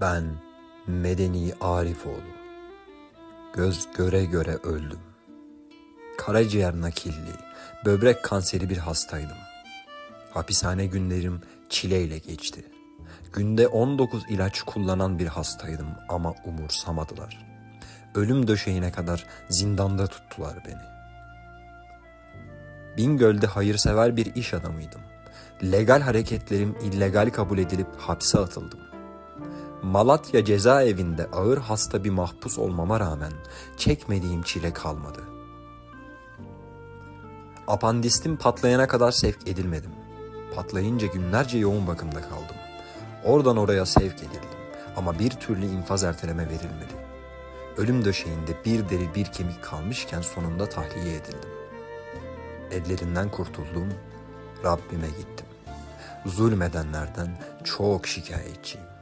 Ben Medeni Arifoğlu. Göz göre göre öldüm. Karaciğer nakilli, böbrek kanseri bir hastaydım. Hapishane günlerim çileyle geçti. Günde 19 ilaç kullanan bir hastaydım ama umursamadılar. Ölüm döşeğine kadar zindanda tuttular beni. Bingöl'de hayırsever bir iş adamıydım. Legal hareketlerim illegal kabul edilip hapse atıldım. Malatya cezaevinde ağır hasta bir mahpus olmama rağmen çekmediğim çile kalmadı. Apandistim patlayana kadar sevk edilmedim. Patlayınca günlerce yoğun bakımda kaldım. Oradan oraya sevk edildim ama bir türlü infaz erteleme verilmedi. Ölüm döşeğinde bir deri bir kemik kalmışken sonunda tahliye edildim. Ellerinden kurtuldum, Rabbime gittim. Zulmedenlerden çok şikayetçiyim.